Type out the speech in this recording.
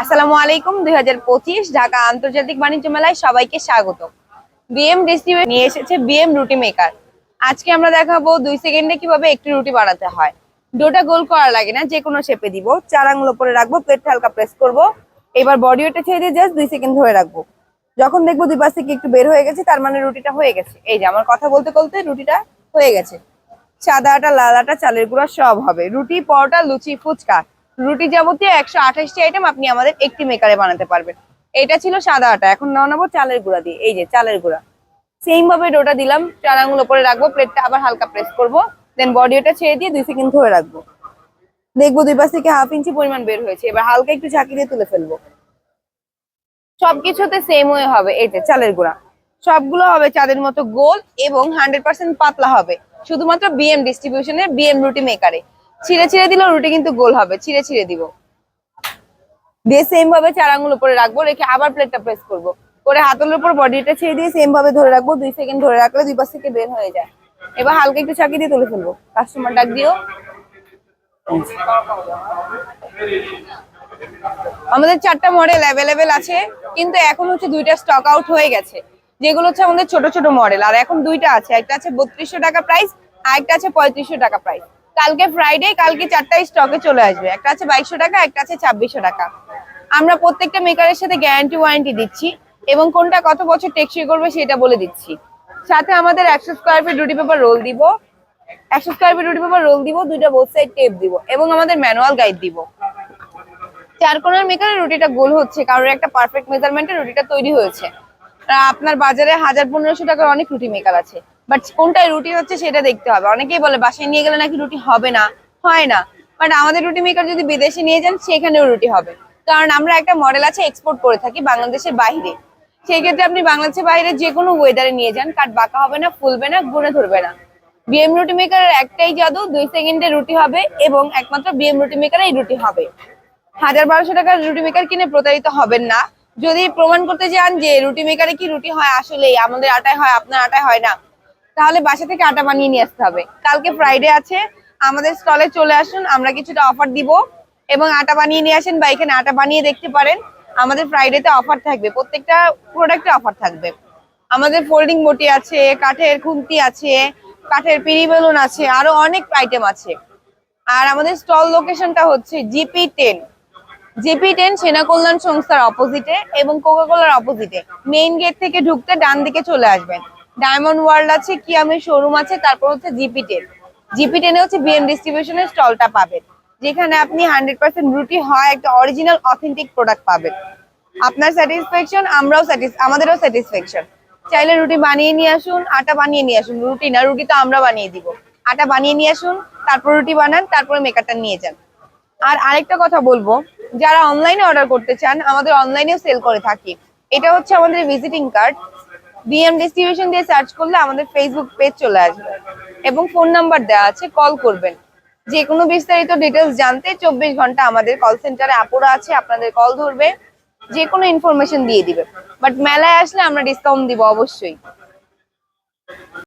আসসালামু আলাইকুম, দুই ঢাকা আন্তর্জাতিক বাণিজ্য মেলায় সবাইকে স্বাগত। বিএম ডিস্ট্রিবিউট নিয়ে এসেছে বিএম রুটি মেকার আজকে আমরা দেখাবো দুই সেকেন্ডে কীভাবে একটি রুটি বানাতে হয়। ডোটা গোল করা লাগে না যে কোনো শেপে দিব। চার আঙুল উপরে রাখব প্লেটটা হালকা প্রেস করব। এবার বডি ওটা ছেড়ে দিয়ে জাস্ট দুই সেকেন্ড ধরে রাখব। যখন দেখব দুই পাশ থেকে একটু বের হয়ে গেছে, তার মানে রুটিটা হয়ে গেছে। এই যে, আমার কথা বলতে বলতে রুটিটা হয়ে গেছে। সাদা আটা, লাল আটা, চালের গুঁড়া সব হবে। রুটি, পরোটা, লুচি, ফুচকা। রুটি যাবতীয় একশো আঠাশটি আইটেম আপনি আমাদের একটি মেকারে বানাতে পারবেন। এটা ছিল সাদা আটা। এখন নাও নেব চালের গুঁড়া দিয়ে। এই যে চালের গুঁড়া। সেম ভাবে ডোটা দিলাম। চার আঙুল উপরে রাখব। প্লেটটা আবার হালকা প্রেস করব। দেন বডি ওটা ছেড়ে দিয়ে দুই সেকেন্ড ধরে রাখব। দেখব দুই পাশ থেকে হাফ ইঞ্চি পরিমাণ বের হয়েছে। এবার হালকা একটু ঝাঁকি দিয়ে তুলে ফেলব। সবকিছুতে সেম ওয়ে হবে। এই যে চালের গুঁড়া। সবগুলো হবে চাঁদের মতো গোল এবং হান্ড্রেড পাতলা হবে। শুধুমাত্র বিএম ডিস্ট্রিবিউশনের বিএম রুটি মেকারে ছিঁড়ে ছিঁড়ে দিলেও রুটি কিন্তু গোল হবে, ছিঁড়ে ছিঁড়ে দিব। দিয়ে সেম ভাবে চার আঙুল উপরে রাখব, রেখে আবার প্লেটটা প্রেস করব। করে হাতলের উপর বডিটা ছেড়ে দিয়ে সেম ভাবে ধরে রাখব, দুই সেকেন্ড ধরে রাখলে দুই পাশ থেকে বের হয়ে যায়। এবার হালকা একটু চাকি দিয়ে তুলে ফেলব। কাস্টমার ডাক দিও। আমাদের চারটা মডেল অ্যাভেলেবেল আছে, কিন্তু এখন হচ্ছে দুইটা স্টক আউট হয়ে গেছে। যেগুলো হচ্ছে আমাদের ছোট ছোট মডেল আর এখন দুইটা আছে। একটা আছে বত্রিশশো টাকা প্রাইস আর একটা আছে পঁয়ত্রিশশো টাকা প্রাইস কালকে ফ্রাইডে কালকে চারটায় স্টকে চলে আসবে। একটা আছে বাইশশো টাকা, একটা আছে ছাব্বিশশো টাকা। আমরা প্রত্যেকটা মেকারের সাথে গ্যারান্টি ওয়ারেন্টি দিচ্ছি এবং কোনটা কত বছর টেকসই করবে সেটা বলে দিচ্ছি। সাথে আমাদের একশো স্কোয়ার ফিট রুটি পেপার রোল দিব। একশো স্কোয়ার ফিট রুটি পেপার রোল দিব, দুইটা বোথ সাইড টেপ দিব এবং আমাদের ম্যানুয়াল গাইড দিব। চার কোণার মেকারে রুটিটা গোল হচ্ছে কারোর একটা পারফেক্ট মেজারমেন্টে রুটিটা তৈরি হয়েছে। আপনার বাজারে হাজার পনেরোশো টাকার অনেক রুটি মেকার আছে। বাট কোনটায় রুটি হচ্ছে সেটা দেখতে হবে। অনেকেই বলে বাসায় নিয়ে গেলে নাকি রুটি হবে না, হয় না। বাট আমাদের রুটি মেকার যদি বিদেশে নিয়ে যান, সেখানেও রুটি হবে। কারণ আমরা একটা মডেল আছে এক্সপোর্ট করে থাকি বাংলাদেশের বাইরে। সেই ক্ষেত্রে আপনি বাংলাদেশের বাইরে যে কোনো ওয়েদারে নিয়ে যান, কাঠ বাঁকা হবে না, ফুলবে না গুনে ধরবে না। বিএম রুটি মেকারের একটাই জাদু, দুই সেকেন্ডে রুটি হবে এবং একমাত্র বিএম রুটি মেকারে এই রুটি হবে। হাজার বারোশো টাকার রুটি মেকার কিনে প্রতারিত হবেন না। যদি প্রমাণ করতে চান যে রুটি মেকারে কি রুটি হয় আসলে আমাদের আটায় হয়, আপনার আটায় হয় না। তাহলে বাসা থেকে আটা বানিয়ে নিয়ে আসতে হবে। কালকে ফ্রাইডে আছে, আমাদের স্টলে চলে আসুন, আমরা কিছুটা অফার দিব এবং আটা বানিয়ে নিয়ে আসেন বা এখানে আটা বানিয়ে দেখতে পারেন। আমাদের ফ্রাইডেতে অফার থাকবে, প্রত্যেকটা প্রোডাক্টে অফার থাকবে। আমাদের ফোল্ডিং বটি আছে, কাঠের খুন্তি আছে, কাঠের পিড়ি বেলুন আছে, আরও অনেক আইটেম আছে। আর আমাদের স্টল লোকেশনটা হচ্ছে জিপি টেন জিপি টেন সেনা কল্যাণ সংস্থার অপোজিটে এবং কোকাকোলার অপোজিটে মেইন গেট থেকে ঢুকতে ডান দিকে চলে আসবেন। ডায়মন্ড ওয়ার্ল্ড আছে কিয়ামের শোরুম আছে, তারপর হচ্ছে জিপি টেন। জিপি টেনে হচ্ছে বিএম ডিস্ট্রিবিউশনের স্টলটা পাবেন, যেখানে আপনি হান্ড্রেড পার্সেন্ট রুটি হয়, একটা অরিজিনাল অথেন্টিক প্রোডাক্ট পাবেন। আপনার স্যাটিসফ্যাকশন আমরাও আমাদেরও স্যাটিসফ্যাকশন চাইলে রুটি বানিয়ে নিয়ে আসুন, আটা বানিয়ে নিয়ে আসুন, রুটি না, রুটি তো আমরা বানিয়ে দিব। আটা বানিয়ে নিয়ে আসুন, তারপর রুটি বানান, তারপরে মেকারটা নিয়ে যান। আর আরেকটা কথা বলব, যারা অনলাইনে অর্ডার করতে চান, আমাদের অনলাইনেও সেল করে থাকি। এটা হচ্ছে আমাদের ভিজিটিং কার্ড বিএম ডিস্ট্রিবিউশন দিয়ে সার্চ করলে আমাদের ফেসবুক পেজ চলে আসবে এবং ফোন নাম্বার দেওয়া আছে কল করবেন। যে কোনো বিস্তারিত ডিটেলস জানতে চব্বিশ ঘণ্টা আমাদের কল সেন্টারে আপোরা আছে, আপনাদের কল ধরবে যে কোনো ইনফরমেশন দিয়ে দিবে। বাট মেলায় আসলে আমরা ডিসকাউন্ট দিব অবশ্যই।